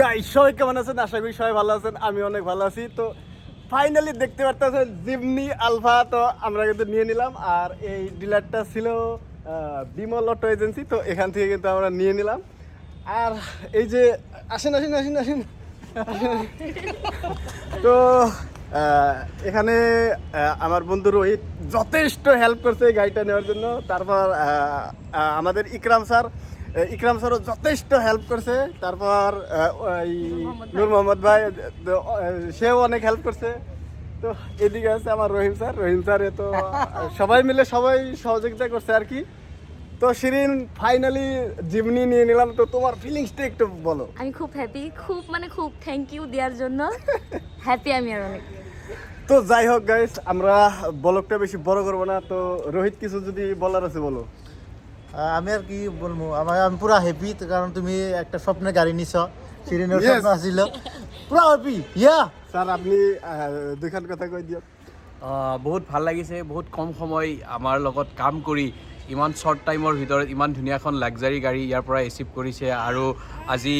গাই সবাই কেমন আছেন? আশা করি সবাই ভালো আছেন, আমি অনেক ভালো আছি। তো ফাইনালি দেখতে পারতেছেন জিমনি আলফা, তো আমরা কিন্তু নিয়ে নিলাম। আর এই ডিলারটা ছিল বিমল অটো এজেন্সি, তো এখান থেকে কিন্তু আমরা নিয়ে নিলাম। আর এই যে, আসেন আসেন আসেন আসেন। তো এখানে আমার বন্ধু রোহিত যথেষ্ট হেল্প করছে এই গাড়িটা নেওয়ার জন্য। তারপর আমাদের ইকরাম স্যার ইকরাম স্যারও যথেষ্ট হেল্প করছে। তারপর ওই নূর মোহাম্মদ ভাই সেও অনেক হেল্প করছে। তো এদিকে আছে আমার রহিম স্যার। রহিম স্যার তো সবাই মিলে সবাই সহযোগিতা করছে আর কি। তো শিরিন ফাইনালি জিমনি নিয়ে নিলাম। তো তোমার ফিলিংসটা একটু বলো। আমি খুব হ্যাপি খুব মানে খুব থ্যাংক ইউ দেওয়ার জন্য। হ্যাপি আমি আর অনেক। তো যাই হোক গাইস আমরা বলকটা বেশি বড় করব না। তো রোহিত কিছু যদি বলার আছে বলো। আমি আর কি বলব আমার আমি পুরা হ্যাপি কারণ তুমি একটা স্বপ্নের গাড়ি নিছ সিরিনের স্বপ্ন আছিল। পুরা হ্যাপি ইয়া স্যার আপনি আহ, দুইখান কথা কৈ দিয়ক। বহুত ভালো লাগিছে বহুত কম সময় আমাৰ লগত কাম কৰি ইমান শ্বৰ্ট টাইমৰ ভিতৰত ইমান ধুনীয়া এখন লাক্সাৰী গাড়ী ইয়াৰ পৰা এচিভ কৰিছে আৰু আজি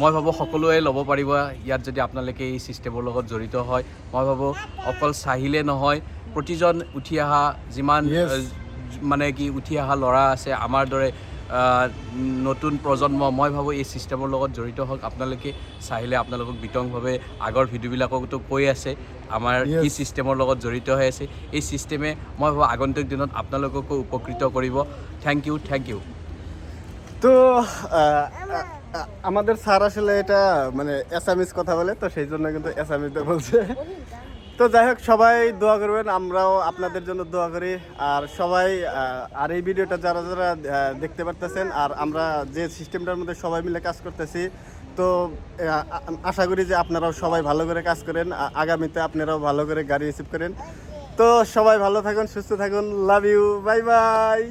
মই ভাবোঁ সকলোৱে ল'ব পাৰিব ইয়াত যদি আপোনালোকে এই ছিষ্টেমৰ লগত জড়িত হয়। মই ভাবোঁ অকল চাহিলে নহয় প্ৰতিজন উঠি অহা যিমান মানে কি উঠি অহা ল'ৰা আছে আমাৰ দৰে নতুন প্ৰজন্ম মই ভাবোঁ এই ছিষ্টেমৰ লগত জড়িত হওক। আপোনালোকে চাহিলে আপোনালোকক বিতংভাৱে আগৰ ভিডিঅ'বিলাকতো কৈ আছে আমাৰ. কি ছিষ্টেমৰ লগত জড়িত হৈ আছে। এই ছিষ্টেমে মই ভাবোঁ আগন্তুক দিনত আপোনালোককো উপকৃত কৰিব। থেংক ইউ থেংক ইউ তো আমাদের স্যার আসলে এটা মানে এসামিস কথা বলে তো সেই জন্য কিন্তু এসামিসে বলছে। তো যাই হোক, সবাই দোয়া করবেন, আমরাও আপনাদের জন্য দোয়া করি। আর সবাই আর এই ভিডিওটা যারা যারা দেখতে পারতেছেন, আর আমরা যে সিস্টেমটার মধ্যে সবাই মিলে কাজ করতেছি, তো আশা করি যে আপনারাও সবাই ভালো করে কাজ করেন। আগামীতে আপনারাও ভালো করে গাড়ি রিসিভ করেন। তো সবাই ভালো থাকুন, সুস্থ থাকুন, লাভ ইউ, বাই বাই।